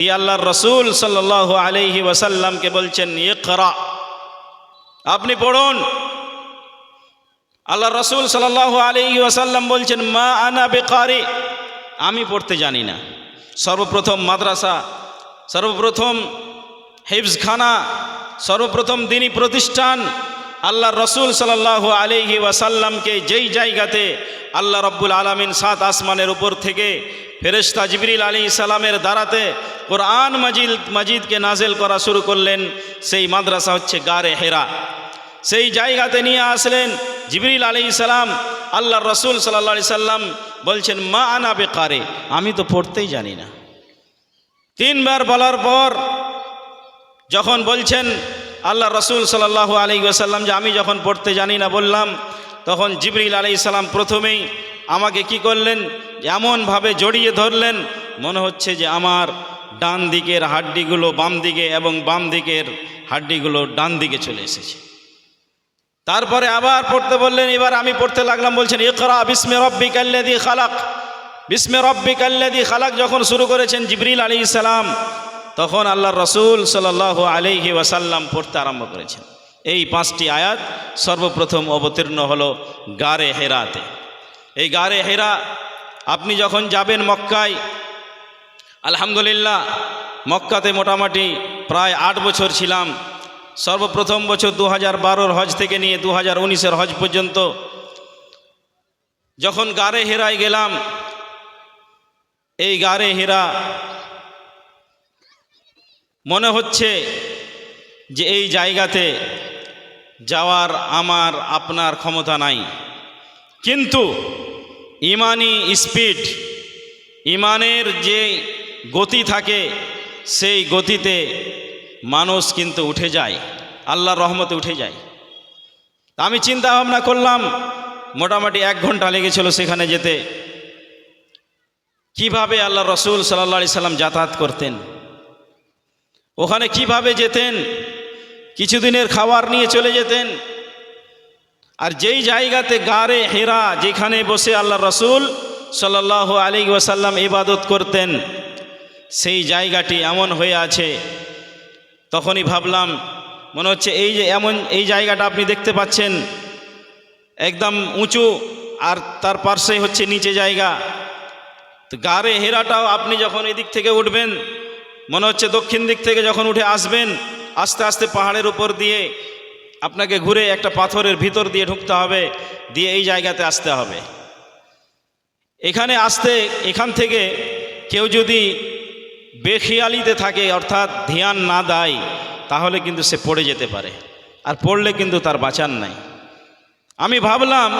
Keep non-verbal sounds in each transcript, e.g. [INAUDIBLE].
এই আল্লাহর রসুল সাল্লাহ আলহি ওয়াসাল্লামকে বলছেন, ইকরা। আপনি পড়ুন। আল্লাহ রসুল সাল্লাহ আলহি ওয়াসাল্লাম বলছেন, মা আনা বেকারি। আমি পড়তে জানি না। সর্বপ্রথম মাদ্রাসা, সর্বপ্রথম হেফজখানা, সর্বপ্রথম দিনই প্রতিষ্ঠান আল্লাহ রসুল সাল্লাহ আলহি ওয়াসাল্লামকে যেই জায়গাতে আল্লাহ রব্বুল আলমিন সাত আসমানের উপর থেকে ফেরেশতা জিবরিল আলী সালামের দ্বারাতে কোরআন মাজিদ, মাজিদকে নাজেল করা শুরু করলেন। সেই মাদ্রাসা হচ্ছে গারে হেরা। সেই জায়গাতে নিয়ে আসলেন জিবরিল আলী সালাম আল্লাহ রসুল সাল্লা সাল্লাম বলছেন, মা আনা বেকারে, আমি তো পড়তেই জানি না। তিনবার বলার পর যখন বলছেন আল্লাহ রসুল সাল্লাহ আলী ওসাল্লাম যে, আমি যখন পড়তে জানি না, বললাম, তখন জিবরিল আলী সালাম প্রথমেই আমাকে কি করলেন? এমনভাবে জড়িয়ে ধরলেন, মনে হচ্ছে যে আমার ডান দিকের হাড্ডিগুলো বাম দিকে এবং বাম দিকের হাড্ডিগুলো ডান দিকে চলে এসেছে। তারপরে আবার পড়তে বললেন, এবার আমি পড়তে লাগলাম, বলছেন, ইকরা বিস্মে রব্বি কাল্লাদি খালাক। বিস্মে রব্বি কাল্লাদি খালাক যখন শুরু করেছেন জিবরিল আলী সালাম, তখন আল্লাহ রসুল সাল আলহি ওয়াসাল্লাম পড়তে আরম্ভ করেছেন। এই পাঁচটি আয়াত সর্বপ্রথম অবতীর্ণ হলো গারে হেরাতে। এই গারে হেরা, আপনি যখন যাবেন মক্কায়, আলহামদুলিল্লাহ, মক্কাতে মোটামুটি প্রায় আট বছর ছিলাম। সর্বপ্রথম বছর দু হাজার বারোর হজ থেকে নিয়ে দু হাজার উনিশের হজ পর্যন্ত যখন গারে হেরায় গেলাম, এই গারে হেরা, মনে হচ্ছে যে এই জায়গাতে যাওয়ার আমার আপনার ক্ষমতা নাই। কিন্তু ইমানি স্পিড, ইমানের যে গতি থাকে, সেই গতিতে মানুষ কিন্তু উঠে যায়, আল্লাহর রহমতে উঠে যায়। আমি চিন্তা ভাবনা করলাম, মোটামুটি এক ঘণ্টা লেগেছিল সেখানে যেতে। কীভাবে আল্লাহ রসুল সাল্লা সাল্লাম যাতায়াত করতেন? ওখানে কীভাবে যেতেন? কিছুদিনের খাবার নিয়ে চলে যেতেন? আর যেই জায়গাতে গারে হেরা যেখানে বসে আল্লাহ রসুল সাল্লাহ আলী ওয়াসাল্লাম ইবাদত করতেন, সেই জায়গাটি এমন হয়ে আছে। তখনই ভাবলাম, মনে হচ্ছে এই যে এমন এই জায়গাটা আপনি দেখতে পাচ্ছেন, একদম উঁচু আর তার পার্শ্বে হচ্ছে নিচে জায়গা। তো গারে হেরাটাও আপনি যখন এদিক থেকে উঠবেন, মনে হচ্ছে দক্ষিণ দিক থেকে যখন উঠে আসবেন, আস্তে আস্তে পাহাড়ের উপর দিয়ে আপনাকে ঘুরে একটা পাথরের ভিতর দিয়ে ঢুকতে হবে, দিয়ে এই জায়গাতে আসতে হবে। এখানে আসতে, এখান থেকে কেউ যদি বেখিয়ালিতে থাকে, অর্থাৎ ধ্যান না দেয়, তাহলে কিন্তু সে পড়ে যেতে পারে। আর পড়লে কিন্তু তার বাঁচান নাই। আমি ভাবলাম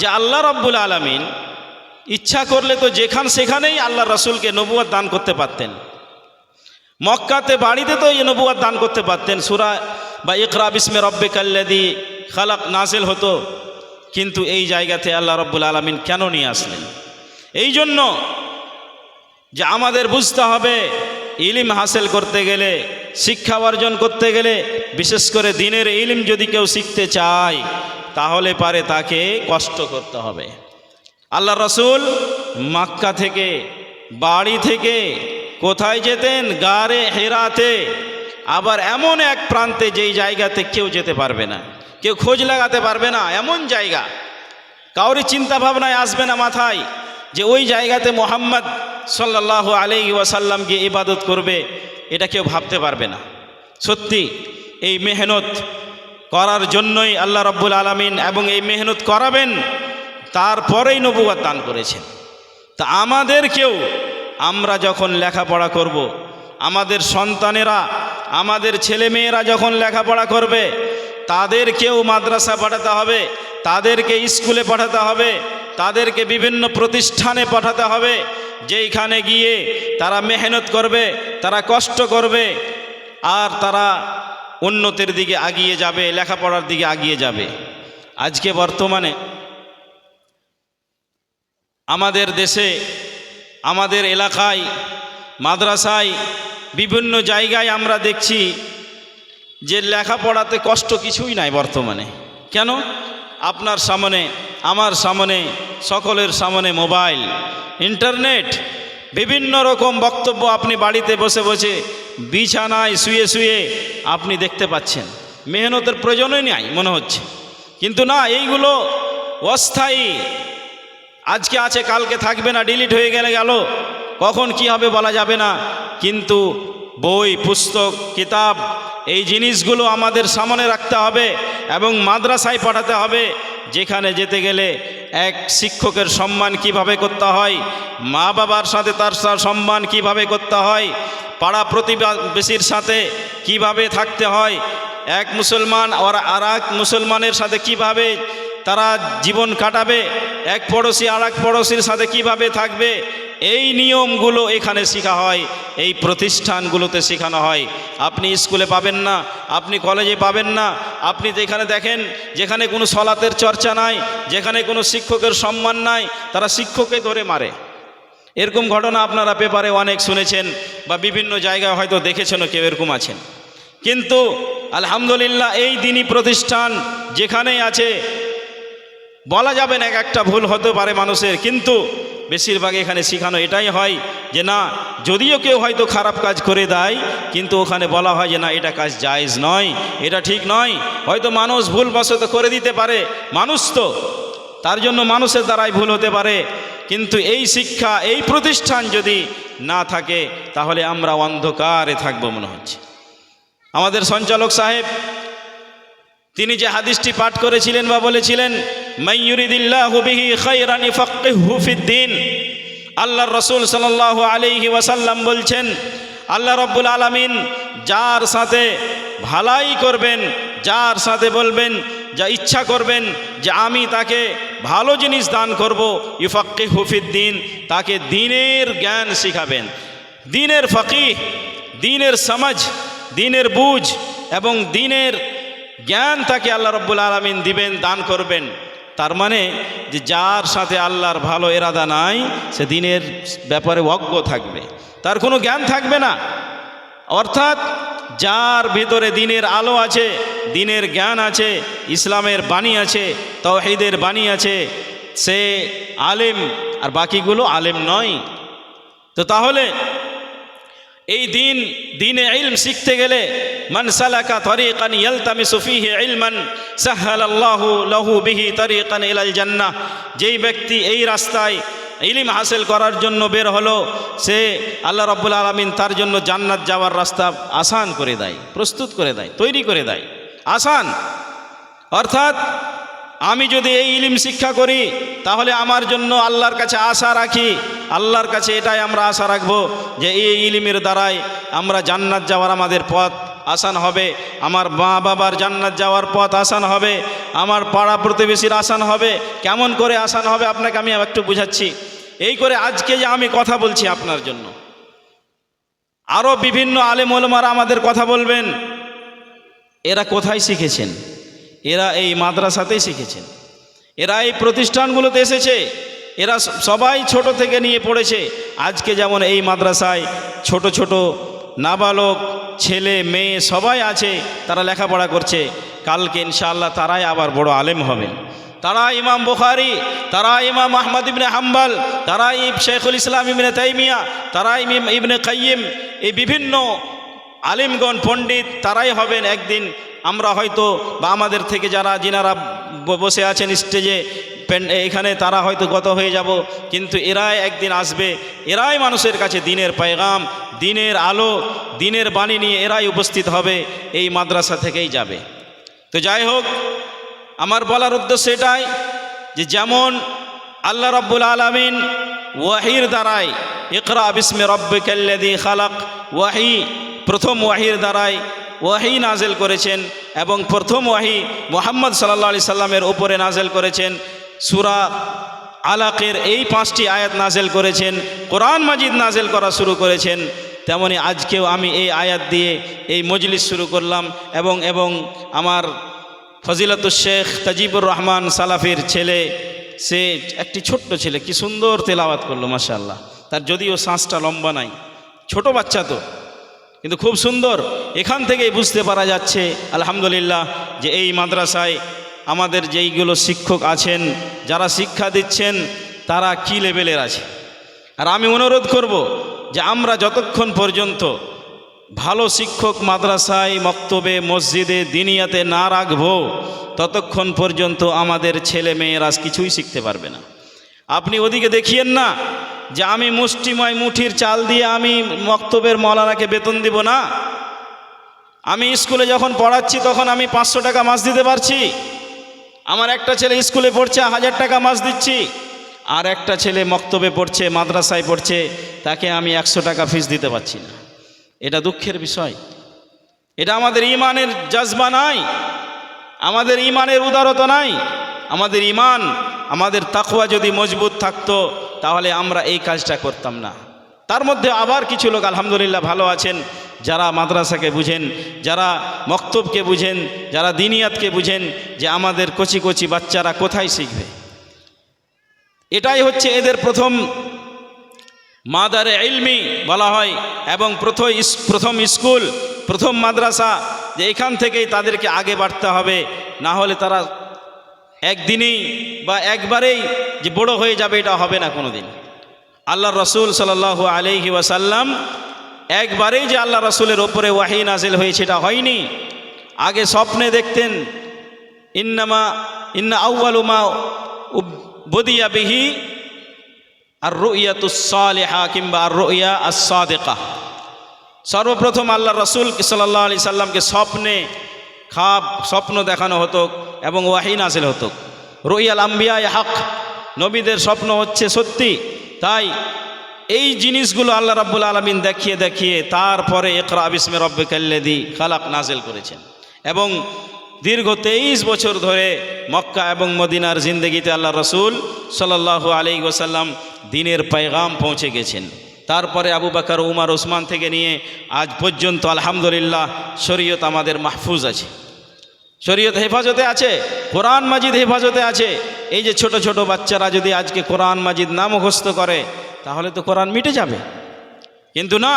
যে আল্লাহ রব্বুল আলমিন ইচ্ছা করলে তো যেখান সেখানেই আল্লাহ রসুলকে নবুয়ার দান করতে পারতেন। মক্কাতে বাড়িতে তো এই নবুয়ার দান করতে পারতেন। সুরা বা ইকরা বিসমে রব্বে কাল্লাদি খালাক নাজেল হতো। কিন্তু এই জায়গাতে আল্লাহ রব্বুল আলমিন কেন নিয়ে আসলেন? এই জন্য যে আমাদের বুঝতে হবে, ইলিম হাসিল করতে গেলে, শিক্ষা অর্জন করতে গেলে, বিশেষ করে দিনের ইলিম যদি কেউ শিখতে চায়, তাহলে পারে তাকে কষ্ট করতে হবে। আল্লাহ রসুল মাক্কা থেকে, বাড়ি থেকে কোথায় যেতেন? গারে, হেরাতে। আবার এমন এক প্রান্তে যেই জায়গাতে কেউ যেতে পারবে না। কেউ খোঁজ লাগাতে পারবে না, এমন জায়গা। কাউরি চিন্তা ভাবনায় আসবে না মাথায় যে ওই জায়গাতে মোহাম্মদ সাল্লাহ আলি ওয়াসাল্লাম গিয়ে ইবাদত করবে, এটা কেউ ভাবতে পারবে না। সত্যি, এই মেহনত করার জন্যই আল্লাহ রব্বুল আলমিন এবং এই মেহনত করাবেন, তারপরেই নবুয়াদ দান করেছেন। তা আমাদেরকেও আমরা যখন লেখাপড়া করব। আমাদের সন্তানেরা, আমাদের ছেলেমেয়েরা যখন লেখাপড়া করবে তাদেরকেও মাদ্রাসা পাঠাতে হবে, তাদেরকে স্কুলে পাঠাতে হবে, তাদেরকে বিভিন্ন প্রতিষ্ঠানে পাঠাতে হবে, যেইখানে গিয়ে তারা মেহনত করবে, তারা কষ্ট করবে, আর তারা উন্নতির দিকে আগিয়ে যাবে, লেখাপড়ার দিকে আগিয়ে যাবে আজকে বর্তমানে আমাদের দেশে আমাদের এলাকায়, মাদ্রাসায়, বিভিন্ন জায়গায় আমরা দেখছি যে লেখাপড়াতে কষ্ট কিছুই নাই বর্তমানে। কেন? আপনার সামনে, আমার সামনে, সকলের সামনে মোবাইল, ইন্টারনেট, বিভিন্ন রকম বক্তব্য আপনি বাড়িতে বসে বসে বিছানায় শুয়ে শুয়ে আপনি দেখতে পাচ্ছেন। মেহনতের প্রয়োজনই নাই, মনে হচ্ছে। কিন্তু না, এইগুলো অস্থায়ী আজকে আছে, কালকে থাকবে না ডিলিট হয়ে গেলে গেল। কখন কি হবে বলা যাবে না। কিন্তু বই, পুস্তক, কিতাব, এই জিনিসগুলো আমাদের সামনে রাখতে হবে এবং মাদ্রাসায় পাঠাতে হবে, যেখানে যেতে গেলে এক শিক্ষকের সম্মান কীভাবে করতে হয়, মা বাবার সাথে তার সম্মান কীভাবে করতে হয়, পাড়া প্রতিবেশীর সাথে কীভাবে থাকতে হয়, এক মুসলমান আর এক মুসলমানের সাথে কীভাবে তারা জীবন কাটাবে, এক পড়োশি আর এক পড়োশির সাথে কীভাবে থাকবে? এই নিয়মগুলো এখানে শেখা হয়, এই প্রতিষ্ঠানগুলোতে শেখানো হয়। আপনি স্কুলে পাবেন না, আপনি কলেজে পাবেন না। আপনি যেখানে দেখেন, যেখানে কোনো সলাতের চর্চা নাই, যেখানে কোনো শিক্ষকের সম্মান নাই, তারা শিক্ষককে ধরে মারে। এরকম ঘটনা আপনারা পেপারে অনেক শুনেছেন বা বিভিন্ন জায়গায় হয়তো দেখেছেনও কেউ এরকম আছেন। কিন্তু আলহামদুলিল্লাহ এই দিনই প্রতিষ্ঠান যেখানেই আছে বলা যাবে না এক একটা ভুল হতে পারে মানুষের, কিন্তু বেশিরভাগ এখানে শেখানো এটাই হয় যে না, যদিও কেউ হয়তো খারাপ কাজ করে দেয়, কিন্তু ওখানে বলা হয় যে না, এটা কাজ জায়েজ নয়, এটা ঠিক নয়। হয়তো মানুষ ভুলবশত করে দিতে পারে, মানুষ তো, তার জন্য মানুষের দ্বারাই ভুল হতে পারে, কিন্তু এই শিক্ষা, এই প্রতিষ্ঠান যদি না থাকে, তাহলে আমরা অন্ধকারে থাকব মনে হচ্ছে। আমাদের সঞ্চালক সাহেব তিনি যে হাদিসটি পাঠ করেছিলেন বা বলেছিলেন মাইয়ুরিদিল্লাহু বিহি খায়রান ইফাক্কিহু ফিদ্দিন আল্লাহর রাসূল সাল্লাল্লাহু আলাইহি ওয়াসাল্লাম বলছেন, আল্লাহ রাব্বুল আলামিন যার সাথে ভালাই করবেন, যার সাথে বলবেন, যা ইচ্ছা করবেন যে আমি তাকে ভালো জিনিস দান করব, ইফাক্কিহু হুফিদ্দিন তাকে দিনের জ্ঞান শিখাবেন। দিনের ফকিহ, দিনের সমাজ, দিনের বুঝ এবং দিনের জ্ঞান তাকে আল্লাহ রব্বুল আলমিন দিবেন, দান করবেন। তার মানে যে যার সাথে আল্লাহর ভালো এরাদা নাই, সে দিনের ব্যাপারে অজ্ঞ থাকবে। তার কোনো জ্ঞান থাকবে না। অর্থাৎ যার ভিতরে দিনের আলো আছে, দিনের জ্ঞান আছে, ইসলামের বাণী আছে তহিদের বাণী আছে, সে আলেম, আর বাকিগুলো আলেম নয়। তো তাহলে এই দিন, দিনে ইলম শিখতে গেলে, মান সালাকা তরিকান ইয়ালতামিসু ফিহি ইলমান, সাহালাল্লাহু লাহু বিহি তরিকান ইলাল জান্নাহ। যেই ব্যক্তি এই রাস্তায় ইলিম হাসিল করার জন্য বের হলো, সে আল্লাহ রব্বুল আলমিন তার জন্য জান্নাত যাওয়ার রাস্তা আসান করে দেয়, প্রস্তুত করে দেয়, তৈরি করে দেয়। আসান! অর্থাৎ আমি যদি এই ইলিম শিক্ষা করি, তাহলে আমার জন্য আল্লাহর কাছে আশা রাখি। আল্লাহর কাছে এটাই আমরা আশা রাখব যে এই ইলিমের দ্বারাই আমরা জান্নাত যাওয়ার আমাদের পথ আসান হবে। আমার মা বাবার জান্নাত যাওয়ার পথ আসান হবে। আমার পাড়া প্রতিবেশীর আসান হবে। কেমন করে আসান হবে আপনাকে আমি একটু বুঝাচ্ছি। এই করে আজকে যে আমি কথা বলছি আপনার জন্য। আরও বিভিন্ন আলেম আমাদের কথা বলবেন। এরা কোথায় শিখেছেন? এরা এই মাদ্রাসাতেই শিখেছেন। এরা এই প্রতিষ্ঠানগুলোতে এসেছে। এরা সবাই ছোট থেকে নিয়ে পড়েছে। আজকে যেমন এই মাদ্রাসায় ছোট ছোট নাবালক, ছেলে, মেয়ে সবাই আছে, তারা লেখাপড়া করছে। কালকে ইনশাআল্লাহ তারাই আবার বড় আলেম হবেন। তারা ইমাম বুখারি, তারা ইমাম আহমদ ইবনে হাম্বাল, তারা ইব শেখুল ইসলাম ইবনে তাইমিয়া, তারা ইম, ইবনে কাইম এই বিভিন্ন আলিমগণ, পণ্ডিত তারাই হবেন একদিন আমরা হয়তো বা আমাদের থেকে যারা যিনারা বসে আছেন স্টেজে এখানে তারা হয়তো গত হয়ে যাব, কিন্তু এরাই একদিন আসবে, এরাই মানুষের কাছে দিনের পায়গাম, দিনের আলো, দিনের বাণী নিয়ে এরাই উপস্থিত হবে, এই মাদ্রাসা থেকেই যাবে। তো যাই হোক, আমার বলার উদ্দেশ্য এটাই যে যেমন আল্লাহ রব্বুল আলমিন ওয়াহির দ্বারাই, ইকরা বিসমে রব্বিকাল্লাদি খালাক, ওয়াহি, প্রথম ওয়াহির দ্বারাই ওয়াহি নাজেল করেছেন এবং প্রথম ওয়াহি মোহাম্মদ সাল্লা আলি সাল্লামের উপরে নাজেল করেছেন। সুরা আলাকের এই পাঁচটি আয়াত নাজেল করেছেন, কোরআন মাজিদ নাজেল করা শুরু করেছেন। তেমনি আজকেও আমি এই আয়াত দিয়ে এই মজলিস শুরু করলাম এবং এবং আমার ফজিলাতুল শেখ তাজিবুর রহমান সালাফির ছেলে, সে একটি ছোট্ট ছেলে, কি সুন্দর তেলাওয়াত করল, মাশাআল্লাহ। তার যদিও শ্বাসটা লম্বা নাই, ছোট বাচ্চা তো। কিন্তু খুব সুন্দর। এখান থেকেই বুঝতে পারা যাচ্ছে, আলহামদুলিল্লাহ, যে এই মাদ্রাসায় আমাদের যেইগুলো শিক্ষক আছেন, যারা শিক্ষা দিচ্ছেন, তারা কি লেভেলের আছে? আর আমি অনুরোধ করব যে আমরা যতক্ষণ পর্যন্ত ভালো শিক্ষক মাদ্রাসায় মক্তবে, মসজিদে, দিনিয়াতে না রাখব, ততক্ষণ পর্যন্ত আমাদের ছেলে মেয়েরা কিছুই শিখতে পারবে না। আপনি ওদিকে দেখিয়েন না যে আমি মুষ্টিময় মুঠির চাল দিয়ে আমি মক্তবের মলানাকে বেতন দিব না? আমি স্কুলে যখন পড়াচ্ছি তখন আমি পাঁচশো টাকা মাস দিতে পারছি। আমার একটা ছেলে স্কুলে পড়ছে, হাজার টাকা মাস দিচ্ছি। আর একটা ছেলে মক্তবে পড়ছে, মাদ্রাসায় পড়ছে, তাকে আমি একশো টাকা ফিস দিতে পারছি না। এটা দুঃখের বিষয়। এটা আমাদের ইমানের জজবা নাই। আমাদের ইমানের উদারতা নাই। আমাদের ইমান, আমাদের তাকুয়া যদি মজবুত থাকতো তাহলে আমরা এই কাজটা করতাম না। তার মধ্যে আবার কিছু লোক আলহামদুলিল্লাহ ভালো আছেন, যারা মাদ্রাসাকে বুঝেন, যারা মক্তবকে বুঝেন, যারা দিনিয়াতকে বুঝেন যে আমাদের কচি কচি বাচ্চারা কোথায় শিখবে। এটাই হচ্ছে এদের প্রথম মাদারে ইলমি বলা হয়, এবং প্রথম প্রথম স্কুল, প্রথম মাদ্রাসা, যে এখান থেকেই তাদেরকে আগে বাড়তে হবে, না হলে তারা একদিনেই বা একবারেই যে বড় হয়ে যাবে এটা হবে না কোনো দিন আল্লাহ রসুল সাল্লাল্লাহু আলহি ওয়াসাল্লাম একবারেই যে আল্লাহ রসুলের ওপরে ওয়াহি নাজিল হয়েছে এটা হয়নি। আগে স্বপ্নে দেখতেন, ইন্নামা, ইন্না আউ্বালুমা বদিয়া বিহি আর রুইয়াতুসালেহা কিংবা আর রুইয়া আসাদেকা সর্বপ্রথম আল্লাহ রসুল সাল্লাহ আলি সাল্লামকে স্বপ্নে, খাপ, স্বপ্ন দেখানো হতো। এবং ওয়াহি নাজিল হতো। রুইয়াল আম্বিয়া হক, নবীদের স্বপ্ন হচ্ছে সত্যি। তাই এই জিনিসগুলো আল্লাহ রাব্বুল আলমিন দেখিয়ে দেখিয়ে তারপরে একরা বিসমে রব্বে কাল্লেদি খালাক নাজেল করেছেন। এবং দীর্ঘ তেইশ বছর ধরে মক্কা এবং মদিনার জিন্দগিতে আল্লাহ রসুল সাল্লাহ আলী ওসাল্লাম দিনের পায়গাম পৌঁছে গেছেন। তারপরে আবু বাকর, উমার ওসমান থেকে নিয়ে আজ পর্যন্ত আলহামদুলিল্লাহ শরীয়ত আমাদের মাহফুজ আছে। শরীয়ত হেফাজতে আছে, কোরআন মাজিদ হেফাজতে আছে। এই যে ছোট ছোট বাচ্চারা যদি আজকে কোরআন মাজিদ না মুখস্থ করে, তাহলে তো কোরআন মিটে যাবে। কিন্তু না,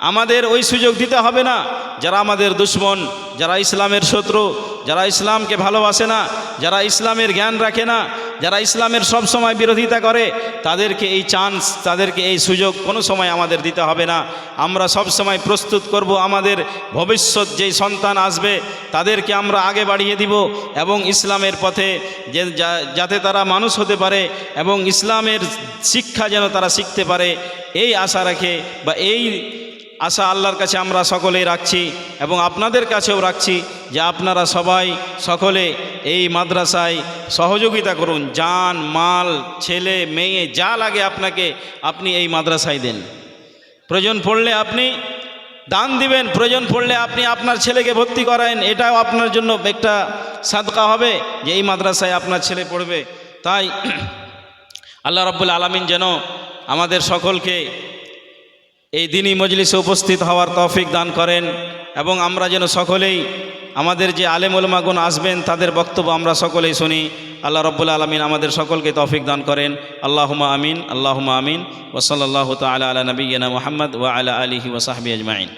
আমাদের ওই সুযোগ দিতে হবে না। যারা আমাদের দুশ্মন, যারা ইসলামের শত্রু যারা ইসলামকে ভালোবাসে না, যারা ইসলামের জ্ঞান রাখে না, যারা ইসলামের সব সময় বিরোধিতা করে, তাদেরকে এই চান্স তাদেরকে এই সুযোগ কোনো সময় আমাদের দিতে হবে না। আমরা সব সময় প্রস্তুত করব আমাদের ভবিষ্যৎ যেই সন্তান আসবে, তাদেরকে আমরা আগে বাড়িয়ে দিব এবং ইসলামের পথে যে, যাতে তারা মানুষ হতে পারে এবং ইসলামের শিক্ষা যেন তারা শিখতে পারে, এই আশা রাখে বা এই আশা আল্লাহর কাছে আমরা সকলেই রাখছি এবং আপনাদের কাছেও রাখছি যে আপনারা সবাই সকলে এই মাদ্রাসায় সহযোগিতা করুন। যান, মাল, ছেলে, মেয়ে, যা লাগে আপনাকে আপনি এই মাদ্রাসায় দেন। প্রয়োজন পড়লে আপনি দান দিবেন, প্রয়োজন পড়লে আপনি আপনার ছেলেকে ভর্তি করায়েন। এটাও আপনার জন্য একটা সাদকা হবে যে এই মাদ্রাসায় আপনার ছেলে পড়বে। তাই [CLEARS THROAT] আল্লাহ রাব্বুল আলামিন যেন আমাদের সকলকে এই দিনই মজলিসে উপস্থিত হওয়ার তৌফিক দান করেন এবং আমরা যেন সকলেই আমাদের যে আলেম ওলমাগুন আসবেন, তাদের বক্তব্য আমরা সকলেই শুনি। আল্লাহ রব্বুল আলমিন আমাদের সকলকে তৌফিক দান করেন। আল্লাহুমা আমিন আল্লাহুমা আমিন। ওসলাল্লাহ তালা আলা নবীনা মোহাম্মদ ওয়া আলা আলিহি ওসাহাবি আজমাইন।